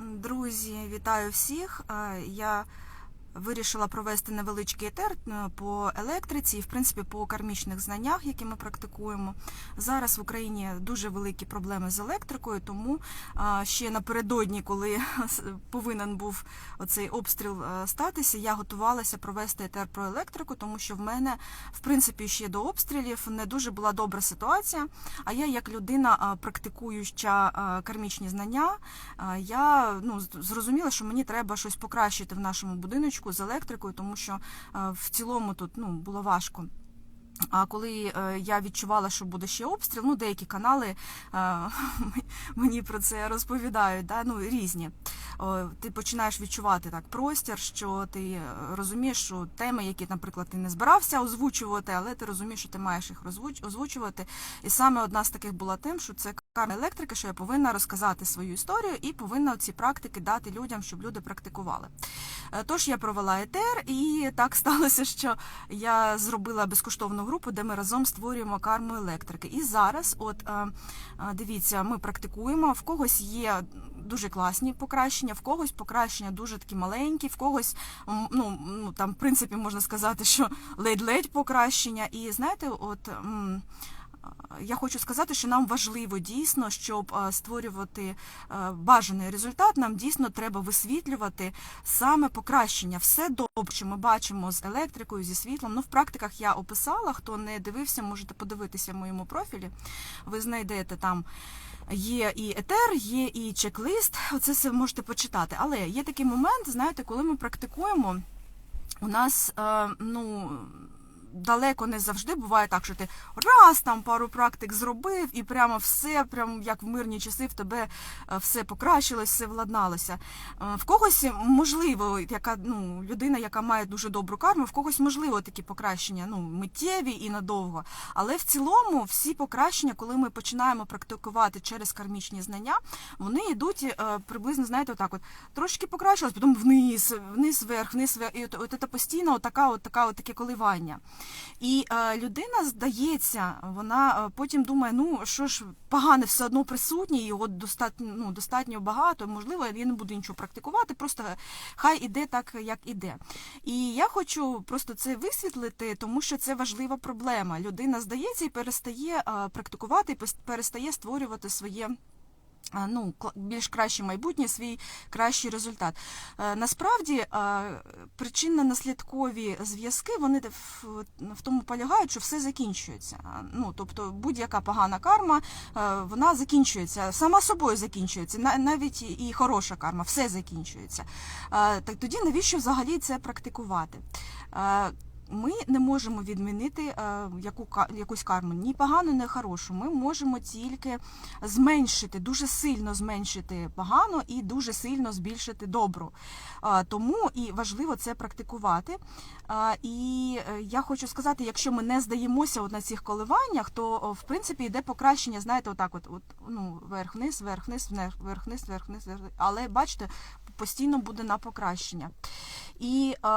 Друзі, вітаю всіх. Е, Я вирішила провести невеличкий етер е, по електриці і, в принципі, по кармічних знаннях, які ми практикуємо. Зараз в Україні дуже великі проблеми з електрикою, тому ще напередодні, коли повинен був оцей обстріл е, статися, я готувалася провести етер про електрику, тому що в мене, в принципі, ще до обстрілів не дуже була добра ситуація. А я, як людина, е, практикуюча кармічні знання, я ну, зрозуміла, що мені треба щось покращити в нашому будиночку з електрикою, тому що е, в цілому тут ну, було важко. А коли е, я відчувала, що буде ще обстріл, ну деякі канали е, мені про це розповідають, да, ну різні. Ти починаєш відчувати так простір, що ти е, розумієш, що теми, які, наприклад, ти не збирався озвучувати, але ти розумієш, що ти маєш їх озвучувати. І саме одна з таких була тим, що це карма електрики, що я повинна розказати свою історію і повинна ці практики дати людям, щоб люди практикували. Тож я провела етер, і так сталося, що я зробила безкоштовну групу, де ми разом створюємо карму електрики. І зараз, от е, е, дивіться, ми практикуємо. В когось є дуже класні покращення, в когось покращення дуже такі маленькі, в когось ну, ну там, в принципі, можна сказати, що ледь-ледь покращення. І знаєте, от. Я хочу сказати, що нам важливо дійсно, щоб е, створювати е, бажаний результат, нам дійсно треба висвітлювати саме покращення. Все добре, що ми бачимо з електрикою, зі світлом. Ну, в практиках я описала. Хто не дивився, можете подивитися в моєму профілі. Ви знайдете там. Є і етер, є і чек-лист. Оце все можете почитати. Але є такий момент, знаєте, коли ми практикуємо, у нас е, ну. Далеко не завжди буває так, що ти раз там пару практик зробив, і прямо все, прямо як в мирні часи, в тебе е, все покращилось, все владналося. Е, В когось можливо, яка ну людина, яка має дуже добру карму, в когось можливо такі покращення, ну миттєві і надовго. Але в цілому всі покращення, коли ми починаємо практикувати через кармічні знання, вони йдуть е, приблизно, знаєте, отак от трошки покращилось, потім вниз, вниз, вверх, вниз, вверх. І от, от це постійно отака, от така, от таке коливання. І е, людина, здається, вона е, потім думає, ну що ж, погане все одно присутнє, його достатньо, ну, достатньо багато, можливо, я не буду нічого практикувати, просто хай іде так, як іде. І я хочу просто це висвітлити, тому що це важлива проблема. Людина здається і перестає е, практикувати, перестає створювати своє. Ну, більш краще майбутнє, свій кращий результат. Е, Насправді е, причинно-наслідкові зв'язки вони в, тому полягають, що все закінчується. Ну, тобто будь-яка погана карма, е, вона закінчується, сама собою закінчується, навіть і- хороша карма, все закінчується. Так тоді навіщо взагалі це практикувати? Ми не можемо відмінити е, яку, якусь карму, ні погану, ні хорошу. Ми можемо тільки зменшити, дуже сильно зменшити погану і дуже сильно збільшити добру. Тому і важливо це практикувати. І е, я хочу сказати, якщо ми не здаємося от на цих коливаннях, то в принципі йде покращення, знаєте, отак, от, от ну, вверх- вверх-вниз, вверх-вниз, вверх-вниз. але бачите, постійно буде на покращення. І е,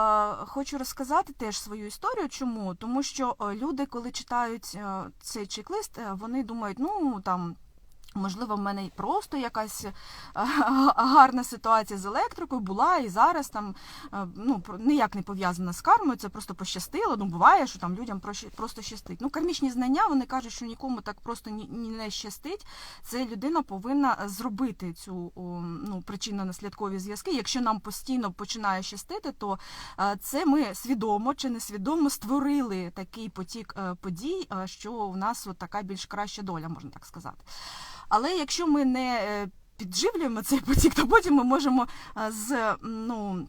хочу розказати теж свою історію. Чому? Тому що е, люди, коли читають е, цей чек-лист, е, вони думають, ну там. Можливо, в мене просто якась е, гарна ситуація з електрикою була, і зараз там е, ну, ніяк не пов'язана з кармою, це просто пощастило. Ну, буває, що там людям просто щастить. Ну, кармічні знання, вони кажуть, що нікому так просто ні, не щастить. Це людина повинна зробити цю ну, причинно-наслідкові зв'язки. Якщо нам постійно починає щастити, то е, це ми свідомо чи несвідомо створили такий потік подій, що у нас от така більш краща доля, можна так сказати. Але якщо ми не е, підживлюємо цей потік, то потім ми можемо е, з ну.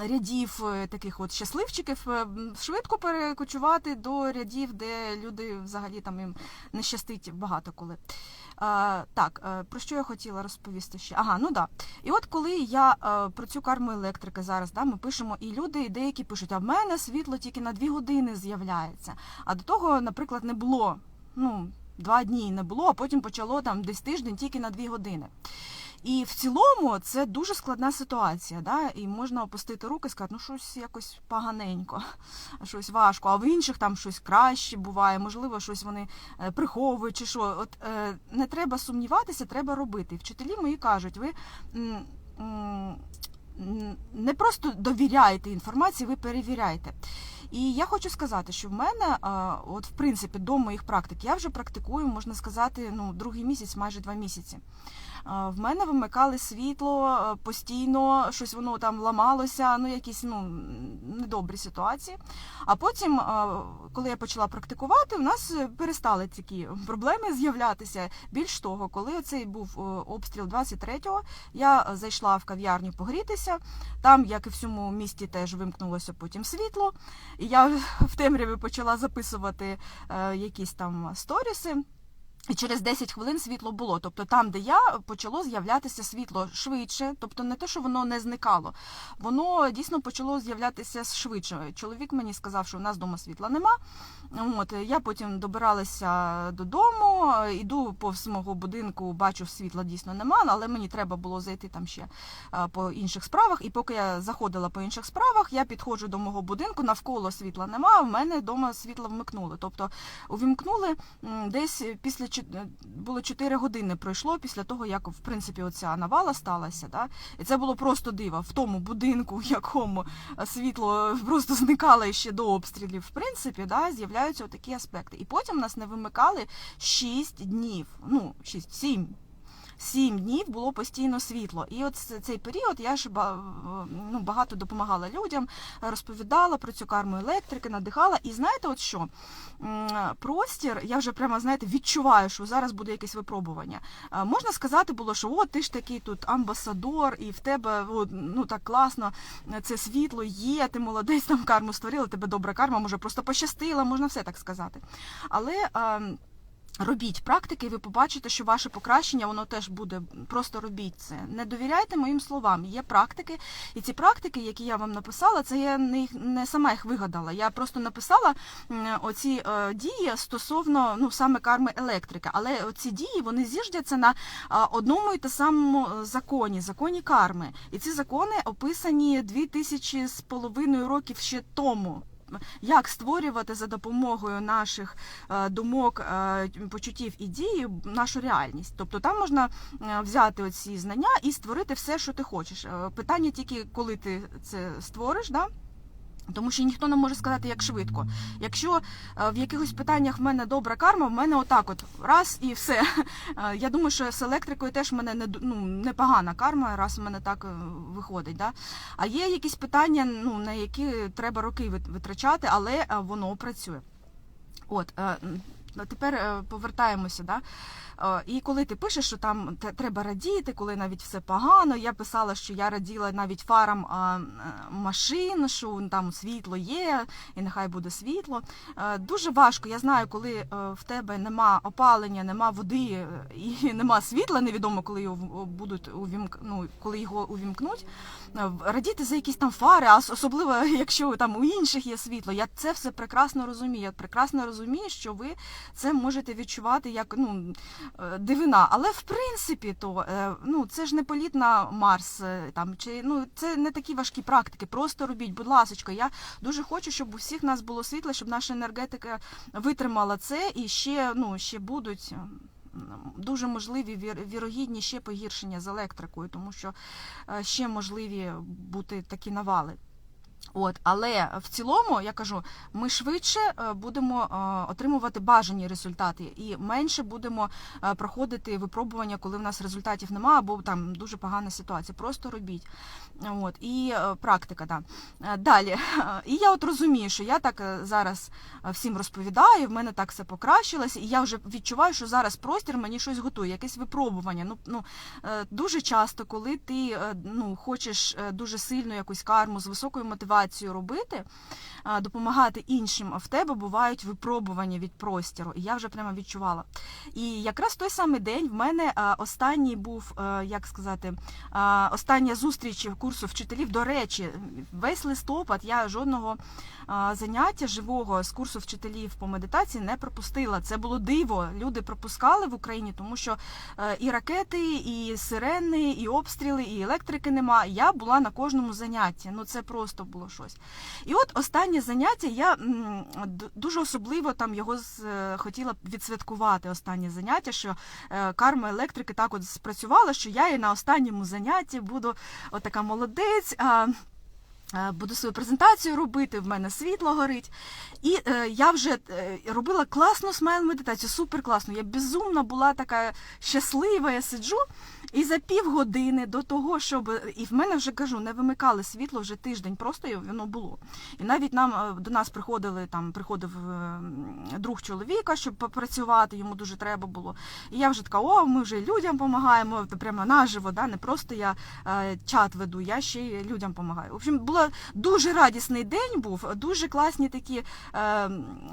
Рядів е, таких от щасливчиків швидко перекочувати до рядів, де люди взагалі там їм не щастить багато коли. А, так, про що я хотіла розповісти ще? Ага, ну да. І от коли я про цю карму електрики зараз, да, ми пишемо, і люди і деякі пишуть, а в мене світло тільки на дві години з'являється. А до того, наприклад, не було. Ну, два дні не було, а потім почало там десь тиждень тільки на дві години. І в цілому це дуже складна ситуація, да? і можна опустити руки і сказати, ну щось якось поганенько, щось важко, а в інших там щось краще буває, можливо, щось вони е, приховують чи що. От е, не треба сумніватися, треба робити. І Вчителі мої кажуть, ви. Не просто довіряєте інформації, ви перевіряєте. І я хочу сказати, що в мене, от в принципі, до моїх практик, я вже практикую, можна сказати, ну, другий місяць, майже два місяці. В мене вимикали світло постійно, щось воно там ламалося, ну якісь ну недобрі ситуації. А потім, коли я почала практикувати, у нас е, перестали такі проблеми з'являтися. Більш того, коли оцей був е, обстріл 23-го, я е, зайшла в кав'ярню погрітися. Там, як і всьому місті, теж вимкнулося потім світло. І я в темряві почала записувати е, якісь там сторіси. І через 10 хвилин світло було. Тобто там, де я, почало з'являтися світло швидше, тобто не те, що воно не зникало, воно дійсно почало з'являтися швидше. Чоловік мені сказав, що у нас вдома світла нема. От я потім добиралася додому, іду повз мого будинку, бачу, світла дійсно нема, але мені треба було зайти там ще по інших справах. І поки я заходила по інших справах, я підходжу до мого будинку, навколо світла нема. В мене вдома світло вмикнули. Тобто увімкнули десь після е, було 4 години пройшло після того, як в принципі оця навала сталася. Да? І це було просто диво. В тому будинку, в якому світло просто зникало ще до обстрілів, в принципі, да, з'являються такі аспекти. І потім нас не вимикали 6 днів, ну 6, 7. Сім днів було постійно світло. І от цей період я ж ну, багато допомагала людям, розповідала про цю карму електрики, надихала. І знаєте, от що? Простір, я вже прямо знаєте, відчуваю, що зараз буде якесь випробування. Можна сказати було, що от ти ж такий тут амбасадор, і в тебе от, ну так класно е, це світло є, ти молодець там карму створила, тебе добра карма, може просто пощастила, можна все так сказати. Але. Робіть практики, і ви побачите, що ваше покращення воно теж буде. Просто робіть це. Не довіряйте моїм словам. Є практики, і ці практики, які я вам написала, це я не не сама їх вигадала. Я просто написала оці е, дії стосовно ну саме карми електрика. Але оці дії вони зіждяться на одному і те самому е, законі, законі карми. І ці закони описані дві тисячі з половиною років ще тому як створювати за допомогою наших е, думок, е, почуттів і дії нашу реальність. Тобто там можна е, взяти оці знання і створити все, що ти хочеш. Питання тільки, коли ти це створиш, да? Тому що ніхто не може сказати, як швидко. Якщо е, в якихось питаннях в мене добра карма, в мене отак от раз і все. Е, Я думаю, що з електрикою теж в мене не ну, непогана карма, раз в мене так е, виходить. Да? А є якісь питання, ну, на які треба роки витрачати, але воно працює. От, тепер е, повертаємося. Да? Е, І коли ти пишеш, що там треба радіти, коли навіть все погано, я писала, що я раділа навіть фарам е, машин, що там світло є, і нехай буде світло. Дуже важко. Я знаю, коли в тебе нема опалення, нема води і нема світла, невідомо, коли його будуть увімк... ну, коли його увімкнуть. Е, Радіти за якісь там фари, а особливо якщо там у інших є світло. Я це все прекрасно розумію. Я прекрасно розумію, що ви це можете відчувати як ну е, дивина. Але в принципі, то е, ну це ж не політ на Марс, там чи ну це не такі важкі практики. Просто робіть, будь ласка. Я дуже хочу, щоб у всіх нас було світло, щоб наша енергетика витримала це і ще ну ще будуть. Дуже можливі вірогідні ще погіршення з електрикою, тому що е, ще можливі бути такі навали. От, але в цілому я кажу, ми швидше е, будемо е, отримувати бажані результати і менше будемо е, проходити випробування, коли в нас результатів немає, або там дуже погана ситуація. Просто робіть. От і практика, да. Далі. І я от розумію, що я так зараз всім розповідаю, в мене так все покращилось, і я вже відчуваю, що зараз простір мені щось готує, якесь випробування. Ну, ну дуже часто, коли ти ну, хочеш дуже сильно якусь карму з високою мотивацією. Мотивацію робити, допомагати іншим, а в тебе бувають випробування від простіру. І я вже прямо відчувала. І якраз той самий день в мене останній був, як сказати, остання зустріч курсу вчителів. До речі, весь листопад я жодного заняття живого з курсу вчителів по медитації не пропустила. Це було диво. Люди пропускали в Україні, тому що е, і ракети, і сирени, і обстріли, і електрики нема. Я була на кожному занятті. Ну це просто було щось. І от останнє заняття я дуже особливо там його е, хотіла відсвяткувати. Останнє заняття, що е, карма електрики так от спрацювала, що я і на останньому занятті буду отака молодець. Е, Буду свою презентацію робити, в мене світло горить. І е, я вже е, робила класну смайл-медитацію, супер класну. Я безумно була така щаслива, я сиджу. І за півгодини до того, щоб. І в мене вже кажу, не вимикали світло вже тиждень, просто воно було. І навіть нам е, до нас приходили там, приходив е, друг чоловіка, щоб попрацювати, йому дуже треба було. І я вже така, о, ми вже людям допомагаємо, прямо наживо, да? не просто я е, чат веду, я ще й людям допомагаю. В общем, було дуже радісний день був, дуже класні такі е,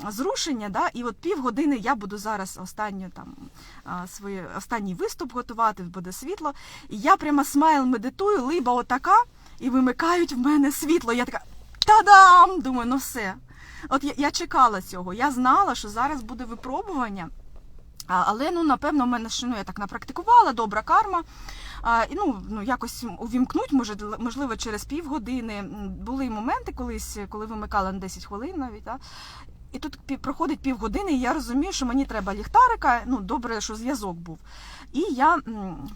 зрушення. Да? І от півгодини я буду зараз останню там а, своє останній виступ готувати, буде світло. І я прямо смайл медитую, либа отака, і вимикають в мене світло. Я така та-дам! Думаю, ну все. От я, я чекала цього. Я знала, що зараз буде випробування. А, але ну напевно в мене ще, ну, я так напрактикувала, добра карма. А, і, ну, ну якось увімкнуть, може, можливо, через півгодини. Були моменти колись, коли вимикала на 10 хвилин навіть. Да? І тут проходить півгодини, і я розумію, що мені треба ліхтарика. Ну, добре, що зв'язок був. І я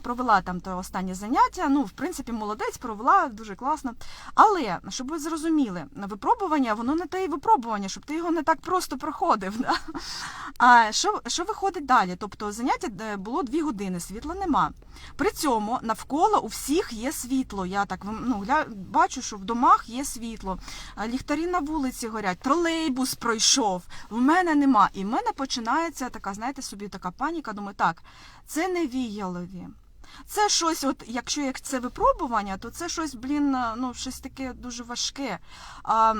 провела там те останнє заняття. Ну, в принципі, молодець, провела дуже класно. Але щоб ви зрозуміли, випробування, воно не те й випробування, щоб ти його не так просто проходив. Да? А що, що виходить далі? Тобто заняття було дві години, світла нема. При цьому навколо у всіх є світло. Я так ну, гля- бачу, що в домах є світло, ліхтарі на вулиці горять, тролейбус пройшов. В мене нема. І в мене починається така, знаєте, собі така паніка. Думаю, так, це не віялові. Це щось, от якщо як це випробування, то це щось, блін, ну щось таке дуже важке. А,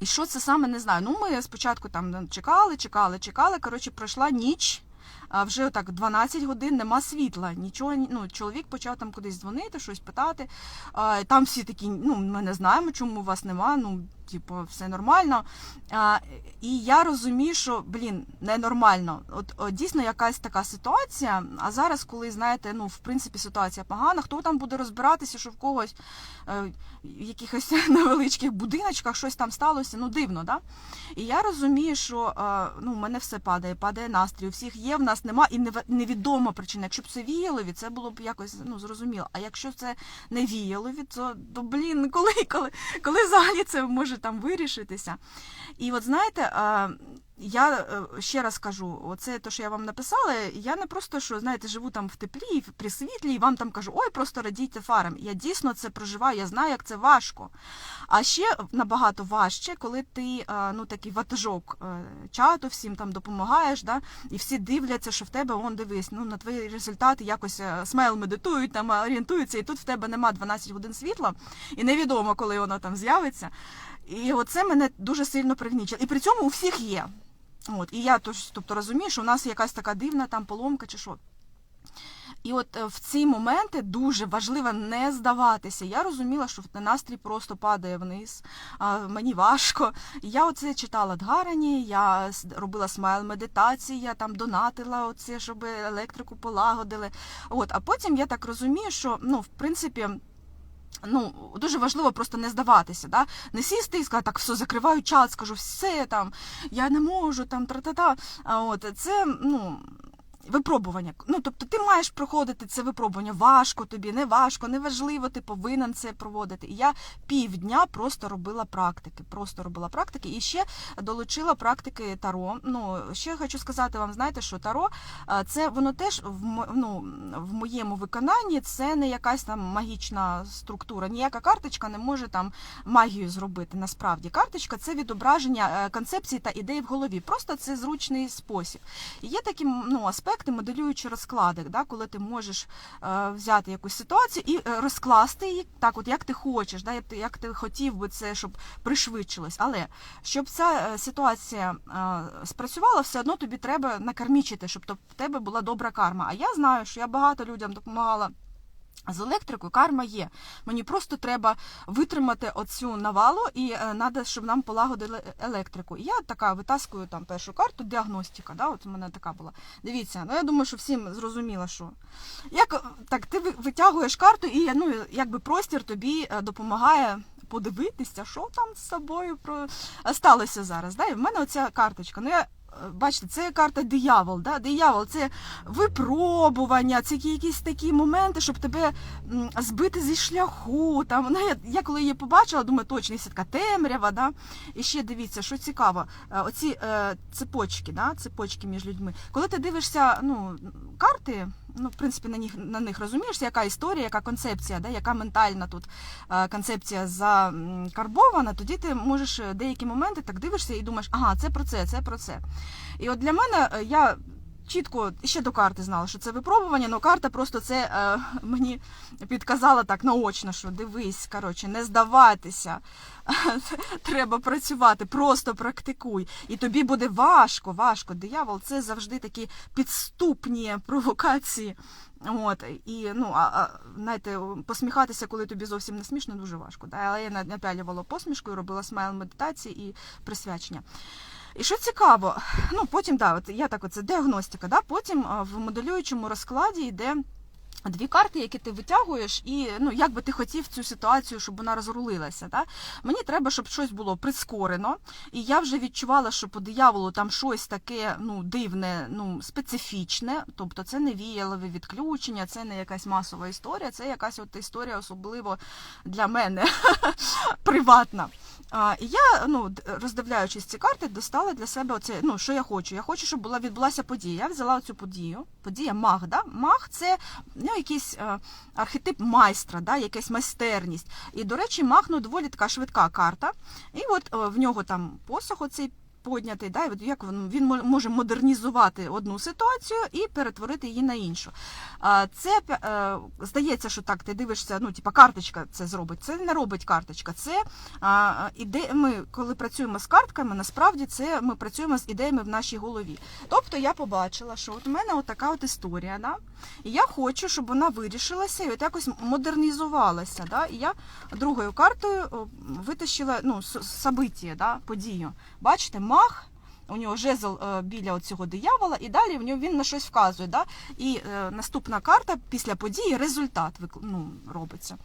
і що це саме не знаю. Ну, ми спочатку там чекали, чекали, чекали. Коротше, пройшла ніч. А вже так 12 годин нема світла. Нічого ну, чоловік почав там кудись дзвонити, щось питати. А, там всі такі, ну ми не знаємо, чому вас нема. Ну, типу, все нормально. А, і я розумію, що блін, ненормально. От, от дійсно якась така ситуація. А зараз, коли знаєте, ну в принципі ситуація погана, хто там буде розбиратися, що в когось е, в якихось невеличких будиночках щось там сталося, ну дивно, да? І я розумію, що е, ну, в мене все падає, падає настрій, у всіх є, в нас нема, і невідома причина. Якщо б це віялові, це було б якось ну, зрозуміло. А якщо це не віялові, то, то блін, коли, коли, коли взагалі це може там вирішитися? І от знаєте, я е, ще раз кажу, оце те, що я вам написала, я не просто що знаєте, живу там в теплі, при світлі, і вам там кажу, ой, просто радійте фарам. Я дійсно це проживаю, я знаю, як це важко. А ще набагато важче, коли ти е, ну такий ватажок е, чату, всім там допомагаєш, да, і всі дивляться, що в тебе он дивись, ну на твої результати якось смайл медитують, там орієнтуються, і тут в тебе нема 12 годин світла, і невідомо, коли воно там з'явиться. І оце мене дуже сильно пригнічило. І при цьому у всіх є. От, і я тож, тобто розумію, що у нас якась така дивна там поломка чи що. І от е, в ці моменти дуже важливо не здаватися. Я розуміла, що настрій просто падає вниз, мені важко. Я оце читала Дгарані, я робила смайл медитації, я там донатила оце, щоб електрику полагодили. От, а потім я так розумію, що ну, в принципі. Ну, дуже важливо просто не здаватися, да? не сісти і сказати, так, все, закриваю чат, скажу, все там, я не можу, там, тра-та-та. А от це, ну, випробування. Ну, тобто ти маєш проходити це випробування. Важко тобі, не важко, не важливо, ти повинен це проводити. І я півдня просто робила практики. Просто робила практики і ще долучила практики Таро. Ну, ще хочу сказати вам, знаєте, що Таро це воно теж в ну, в моєму виконанні це не якась там магічна структура. Ніяка карточка не може там магію зробити. Насправді карточка це відображення е, концепції та ідей в голові. Просто це зручний спосіб. І є такі ну, аспекти, інтелекти, моделюючи розклади, да, коли ти можеш е, взяти якусь ситуацію і е, розкласти її так, от як ти хочеш, да, як ти, хотів би це, щоб пришвидшилось. Але щоб ця е, ситуація спрацювала, все одно тобі треба накармічити, щоб в тебе була добра карма. А я знаю, що я багато людям допомагала. З електрикою карма є. Мені просто треба витримати оцю навалу і треба, щоб нам полагодили електрику. І я така витаскую там першу карту, діагностика. Да, от у мене така була. Дивіться, ну я думаю, що всім зрозуміло, що. Як так, ти витягуєш карту, і ну, якби простір тобі е, допомагає подивитися, що там з собою про... сталося зараз. Да? І в мене оця карточка. Ну, я, бачите, це карта диявол. Да? Диявол це випробування, це якісь такі моменти, щоб тебе збити зі шляху. Там, ну, я, я коли її побачила, думаю, точно є така темрява. Да? І ще дивіться, що цікаво, е, оці е, цепочки, да? цепочки між людьми. Коли ти дивишся ну, карти, ну, в принципі, на них, на них розумієшся, яка історія, яка концепція, да? яка ментальна тут е, концепція закарбована, тоді ти можеш е, деякі моменти так дивишся і думаєш, ага, це про це, це про це. І от для мене е, я чітко ще до карти знала, що це випробування, але карта просто це е, мені підказала так наочно, що дивись, коротше, не здаватися. Треба працювати, просто практикуй. І тобі буде важко, важко. Диявол це завжди такі підступні провокації. От, і ну, а, а, знаєте, посміхатися, коли тобі зовсім не смішно, дуже важко. Да? Але я напялювала посмішку, і робила смайл медитації і присвячення. І що цікаво, ну потім, да, от я так, це діагностика, да, потім в моделюючому розкладі йде дві карти, які ти витягуєш, і ну, як би ти хотів цю ситуацію, щоб вона розрулилася. Да? Мені треба, щоб щось було прискорено, і я вже відчувала, що по дияволу там щось таке ну, дивне, ну, специфічне, тобто це не віялове відключення, це не якась масова історія, це якась от історія особливо для мене приватна. А, і я, ну, роздивляючись ці карти, достала для себе оце, ну, що я хочу. Я хочу, щоб була відбулася подія. Я взяла цю подію. Подія маг. Да? Маг це ну, якийсь е, архетип майстра, да? якась майстерність. І, до речі, маг ну, доволі така швидка карта. І от е, в нього там посох оцей поднятий, да? як він, може модернізувати одну ситуацію і перетворити її на іншу. Це е, здається, що так, ти дивишся, ну, типа карточка це зробить. Це не робить карточка. Це іде, ми, коли працюємо з картками, насправді це ми працюємо з ідеями в нашій голові. Тобто я побачила, що от у мене от така от історія, да? і я хочу, щоб вона вирішилася і от якось модернізувалася. Да? І я другою картою витащила ну, собиття, да? подію. Бачите, мах. У нього жезл е, біля цього диявола, і далі в нього він на щось вказує. Да? І е, наступна карта після події результат ну, робиться.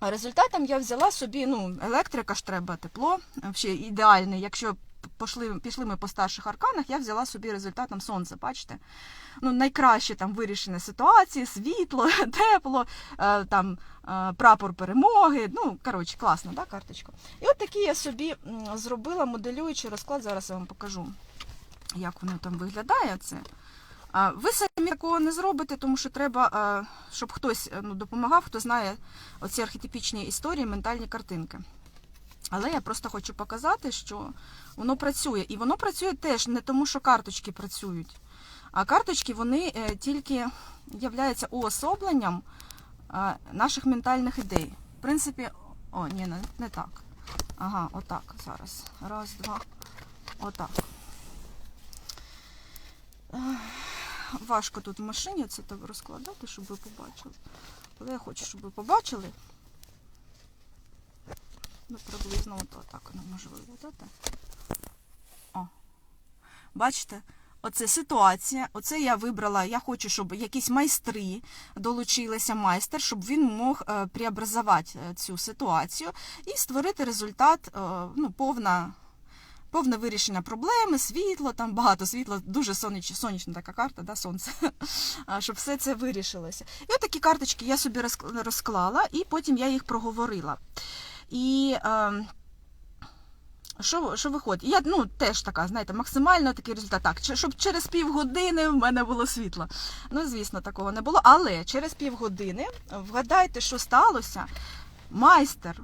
Результатом я взяла собі, ну, електрика ж треба, тепло, взагалі ідеальне. Якщо пішли, пішли ми по старших арканах, я взяла собі результатом сонце, бачите? Ну, найкраще там вирішення ситуації, світло, тепло, е, там е, прапор перемоги. Ну, коротше, класно, да, карточка. І от такий я собі зробила моделюючий розклад. Зараз я вам покажу, як воно там виглядає. Це. Ви самі такого не зробите, тому що треба, е, щоб хтось ну, допомагав, хто знає оці архетипічні історії, ментальні картинки. Але я просто хочу показати, що воно працює. І воно працює теж не тому, що карточки працюють, а карточки вони е, тільки являються уособленням е, наших ментальних ідей. В принципі, о, ні, не, не так. Ага, отак зараз. Раз, два, отак. Важко тут в машині це розкладати, щоб ви побачили. Але я хочу, щоб ви побачили. Ну, приблизно от так воно може виглядати. О. Бачите? Оце ситуація. Оце я вибрала. Я хочу, щоб якісь майстри долучилися майстер, щоб він мог е, преобразувати е, цю ситуацію і створити результат, е, ну, повна. Повне вирішення проблеми, світло, там багато світла, дуже соніч, сонячна така карта, да, сонце, щоб все це вирішилося. І от такі карточки я собі розклала, і потім я їх проговорила. І е, що, що виходить? Я ну, теж така, знаєте, максимально такий результат. Так, щоб через півгодини в мене було світло. Ну, звісно, такого не було. Але через півгодини, вгадайте, що сталося, майстер.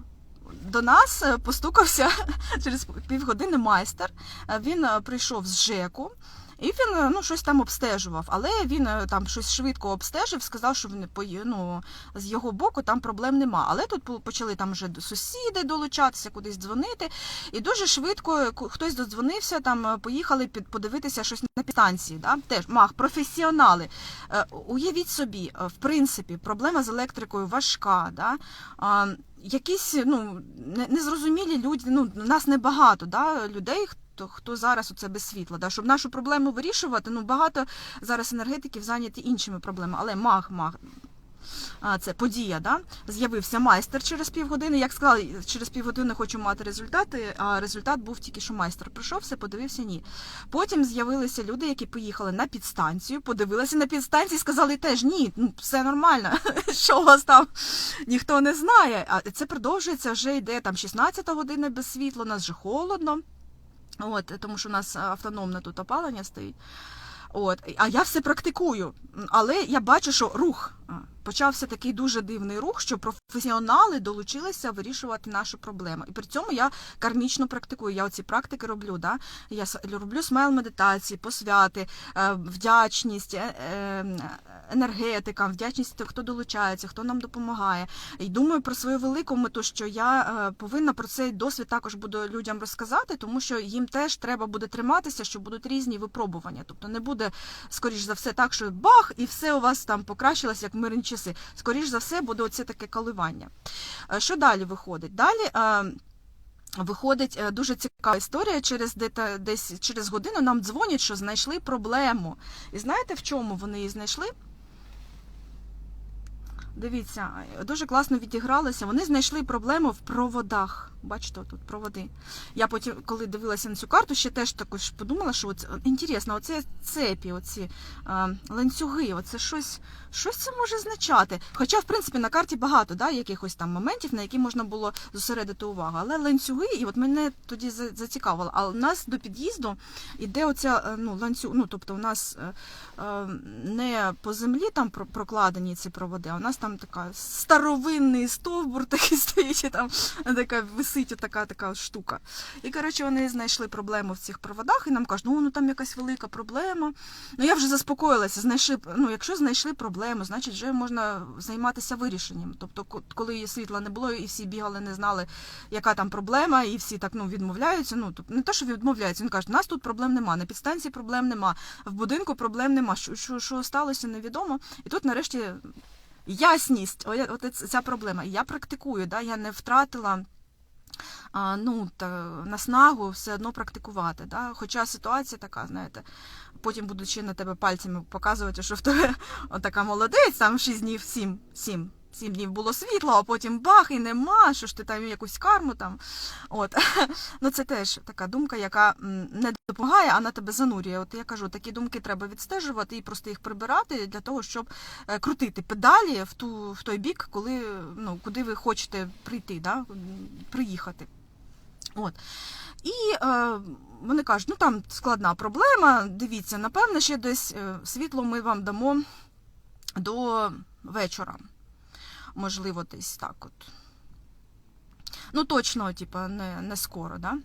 До нас е, постукався через півгодини майстер. Е, Він е, прийшов з ЖЕКу І він е, ну, щось там обстежував, але він е, там щось швидко обстежив, сказав, що він, ну, з його боку там проблем нема. Але тут почали там вже сусіди долучатися, кудись дзвонити. І дуже швидко е, хтось додзвонився, там поїхали під, подивитися щось на підстанції. Да? Теж мах, професіонали. Уявіть собі, в принципі, проблема з електрикою важка. Да? Якісь ну, незрозумілі люди, ну, нас небагато да, людей, хто, хто зараз оце без світла. Да? Щоб нашу проблему вирішувати, ну, багато зараз енергетиків зайняті іншими проблемами, але мах. А, це подія, да? з'явився майстер через півгодини. Як сказали, через півгодини хочу мати результати, а результат був тільки, що майстер прийшов, все подивився, ні. Потім з'явилися люди, які поїхали на підстанцію, подивилися на підстанції, сказали теж ні, ну, все нормально, що у вас там ніхто не знає. А це продовжується вже йде там 16 година без світла, у нас вже холодно. От, тому що у нас автономне тут опалення стоїть. От, а я все практикую. Але я бачу, що рух почався такий дуже дивний рух, що професіонали долучилися вирішувати наші проблеми. І при цьому я кармічно практикую. Я оці практики роблю. Да? Я роблю смайл медитації, посвяти, е, вдячність, е, е, енергетикам, вдячність хто долучається, хто нам допомагає. І думаю про свою велику мету, що я е, повинна про цей досвід також буду людям розказати, тому що їм теж треба буде триматися, що будуть різні випробування. Тобто не буде, скоріш за все, так, що бах, і все у вас там покращилось, як мирні часи. Скоріш за все, буде оце таке коливання. Е, Що далі виходить? Далі. е, Виходить дуже цікава історія. Через де- десь через годину нам дзвонять, що знайшли проблему. І знаєте, в чому вони її знайшли? Дивіться, дуже класно відігралися. Вони знайшли проблему в проводах. Бачите, тут проводи. Я потім, коли дивилася на цю карту, ще теж також подумала, що оце, інтересно, оце цепі, оці а, ланцюги, оце щось, щось це може означати. Хоча, в принципі, на карті багато да, якихось там моментів, на які можна було зосередити увагу. Але ланцюги, і от мене тоді зацікавило. А у нас до під'їзду іде оця е, ну, ланцюг, ну, тобто у нас е, е, не по землі там прокладені ці проводи, а у нас там така старовинний стовбур такий стоїть, і там така висить така, така штука. І коротше вони знайшли проблему в цих проводах, і нам кажуть, ну, ну там якась велика проблема. Ну я вже заспокоїлася. Знайшли, ну, якщо знайшли проблему, значить вже можна займатися вирішенням. Тобто, ко- коли світла не було, і всі бігали, не знали, яка там проблема, і всі так ну, відмовляються. Ну, тобто, не те, що відмовляються, він каже, у нас тут проблем нема, на підстанції проблем нема, в будинку проблем нема. Що, що, що сталося, невідомо. І тут нарешті ясність, от ця проблема. Я практикую, да, я не втратила. Ну, та, наснагу все одно практикувати. Да? Хоча ситуація така, знаєте, потім будучи на тебе пальцями показувати, що в тебе така молодець, там 6 днів, 7, 7, 7 днів було світло, а потім бах, і нема, що ж ти там якусь карму там. От. Ну, це теж така думка, яка не допомагає, а на тебе занурює. От я кажу, такі думки треба відстежувати і просто їх прибирати для того, щоб е, крутити педалі в, ту, в той бік, коли, ну, куди ви хочете прийти, да? приїхати. От. І е, вони кажуть, ну там складна проблема, дивіться, напевно, ще десь е, світло ми вам дамо до вечора. Можливо, десь так от. Ну, точно, типа, не, не скоро, да?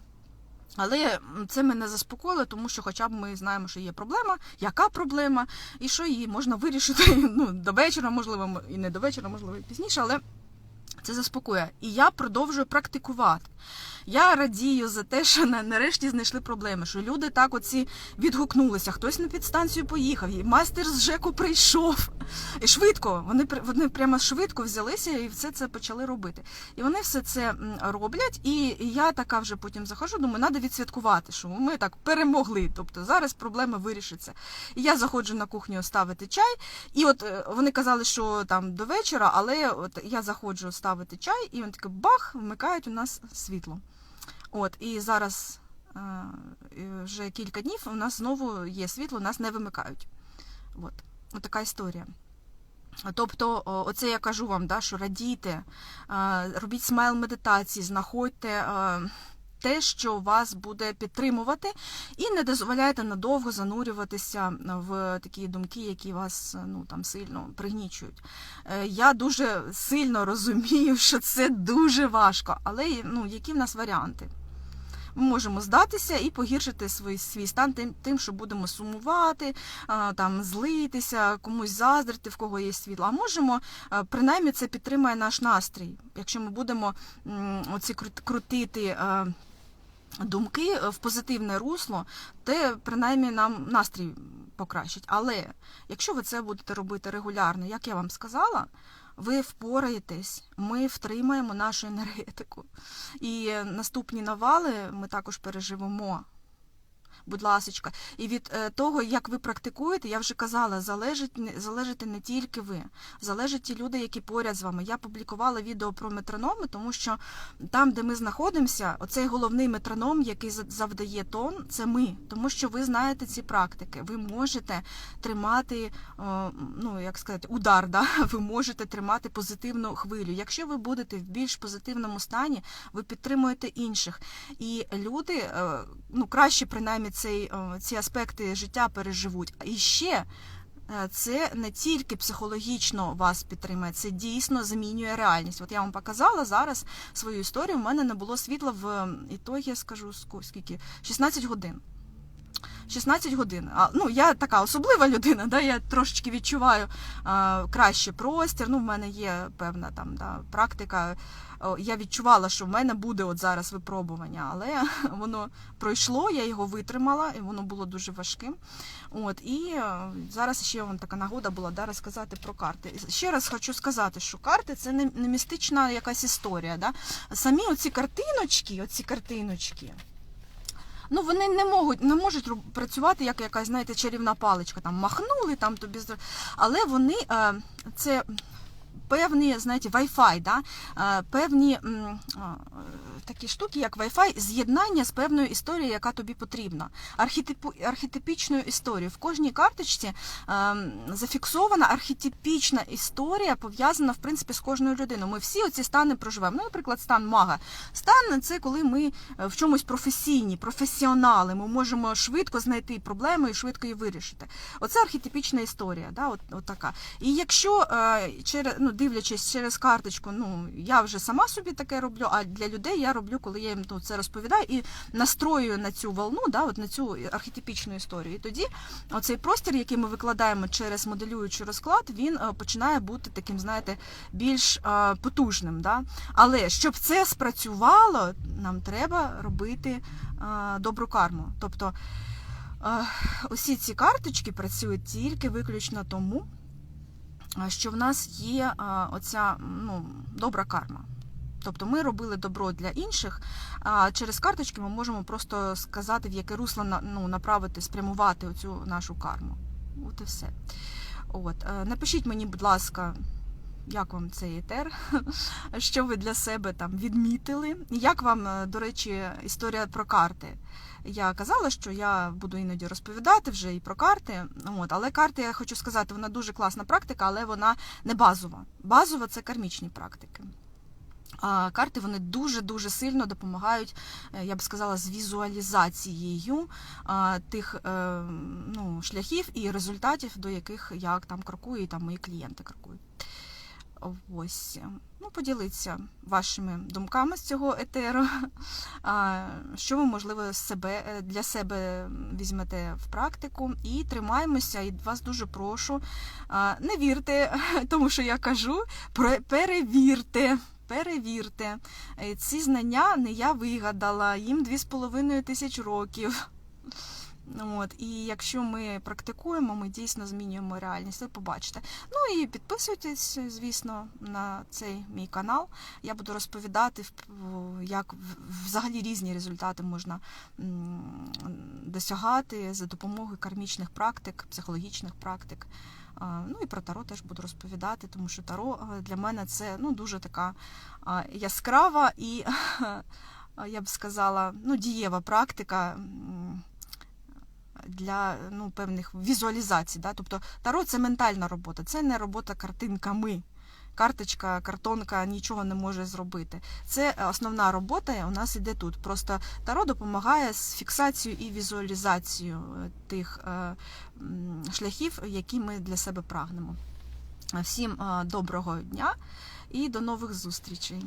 Але це мене заспокоїло, тому що хоча б ми знаємо, що є проблема, яка проблема, і що її можна вирішити ну, до вечора, можливо, і не до вечора, можливо, і пізніше, але це заспокоює. І я продовжую практикувати. Я радію за те, що на- нарешті знайшли проблеми, що люди так оці відгукнулися, хтось на підстанцію поїхав, і майстер з ЖЕКу прийшов. І швидко, вони, вони прямо швидко взялися і все це почали робити. І вони все це роблять, і я така вже потім заходжу, думаю, треба відсвяткувати, що ми так перемогли. Тобто зараз проблема вирішиться. І я заходжу на кухню ставити чай, і от е, вони казали, що там до вечора, але от я заходжу ставити чай, і він такий бах, вмикають у нас світло. От, і зараз е, вже кілька днів у нас знову є світло, нас не вимикають. От, от така історія. Тобто, оце я кажу вам, да, що радійте, е, робіть смайл медитації, знаходьте е, те, що вас буде підтримувати, і не дозволяйте надовго занурюватися в такі думки, які вас ну, там, сильно пригнічують. Я дуже сильно розумію, що це дуже важко, але ну, які в нас варіанти? Ми можемо здатися і погіршити свій, свій стан тим, тим, що будемо сумувати, там злитися, комусь заздрити, в кого є світло. А можемо, принаймні, це підтримає наш настрій. Якщо ми будемо оці крутити. Думки в позитивне русло, те принаймні нам настрій покращить. Але якщо ви це будете робити регулярно, як я вам сказала, ви впораєтесь, ми втримаємо нашу енергетику. І наступні навали ми також переживемо. Будь ласочка, і від е, того, як ви практикуєте, я вже казала, залежить залежите не тільки ви, залежать ті люди, які поряд з вами. Я публікувала відео про метрономи, тому що там, де ми знаходимося, оцей головний метроном, який завдає тон, це ми, тому що ви знаєте ці практики. Ви можете тримати, е, ну як сказати, удар, да? ви можете тримати позитивну хвилю. Якщо ви будете в більш позитивному стані, ви підтримуєте інших. І люди е, ну, краще принаймні цей, е, ці аспекти життя переживуть. І ще е, це не тільки психологічно вас підтримує, це дійсно змінює реальність. От я вам показала зараз свою історію. У мене не було світла в ітогі, я скажу скільки 16 годин. 16 годин. А, ну, я така особлива людина, да, я трошечки відчуваю а, краще простір. Ну, в мене є певна там да, практика. Я відчувала, що в мене буде от зараз випробування, але воно пройшло, я його витримала, і воно було дуже важким. От, і е, зараз ще вам така нагода була да, розказати про карти. Ще раз хочу сказати, що карти це не, містична якась історія. Да? Самі оці картиночки, оці картиночки. Ну, вони не можуть, не можуть працювати як якась, знаєте, чарівна паличка. Там махнули, там тобі Але вони е, це певні, знаєте, Wi-Fi, да? е, певні такі штуки, як Wi-Fi, з'єднання з певною історією, яка тобі потрібна. Архетипу, архетипічною історією. В кожній карточці е, зафіксована архетипічна історія, пов'язана в принципі з кожною людиною. Ми всі оці стани проживаємо. Ну, наприклад, стан мага. Стан це коли ми е, в чомусь професійні, професіонали. Ми можемо швидко знайти проблему і швидко її вирішити. Оце архетипічна історія, да, от, от така. І якщо е, через, ну, дивлячись через карточку, ну я вже сама собі таке роблю, а для людей я роблю, коли я їм ну, це розповідаю і настроюю на цю волну, да, от на цю архетипічну історію. І тоді оцей простір, який ми викладаємо через моделюючий розклад, він е, починає бути таким, знаєте, більш е, потужним. Да? Але щоб це спрацювало, нам треба робити е, добру карму. Тобто усі ці карточки працюють тільки виключно тому, що в нас є оця ну, добра карма. Тобто ми робили добро для інших, а через карточки ми можемо просто сказати, в яке русло ну, направити, спрямувати оцю нашу карму. От і все. От. е, Напишіть мені, будь ласка, як вам цей етер, що ви для себе там відмітили. Як вам, е, до речі, історія про карти? Я казала, що я буду іноді розповідати вже і про карти. От, але карти, я хочу сказати, вона дуже класна практика, але вона не базова. Базова це кармічні практики. А карти вони дуже-дуже сильно допомагають, е, я б сказала, з візуалізацією тих е, ну, шляхів і результатів, до яких я там крокую, і там мої клієнти крокують. Ось. Ну, поділіться вашими думками з цього етеру. Що ви, можливо, себе, е, для себе візьмете в практику. І тримаємося, і вас дуже прошу. Не вірте, тому що я кажу, перевірте. Перевірте, Е, ці знання не я вигадала, їм 2,5 тисяч років. От, і якщо ми практикуємо, ми дійсно змінюємо реальність. Ви побачите. Ну і підписуйтесь, звісно, на цей мій канал. Я буду розповідати, як взагалі різні результати можна досягати за допомогою кармічних практик, психологічних практик. Ну і про таро теж буду розповідати, тому що таро е, для мене це ну, дуже така яскрава і, я б сказала, ну, дієва практика. Для ну, певних візуалізацій. Да? Тобто таро це ментальна робота, це не робота картинками. Карточка, картонка нічого не може зробити. Це е, основна робота у нас іде тут. Просто таро допомагає з фіксацією і візуалізацією е, тих е, шляхів, які ми для себе прагнемо. Всім доброго дня і до нових зустрічей.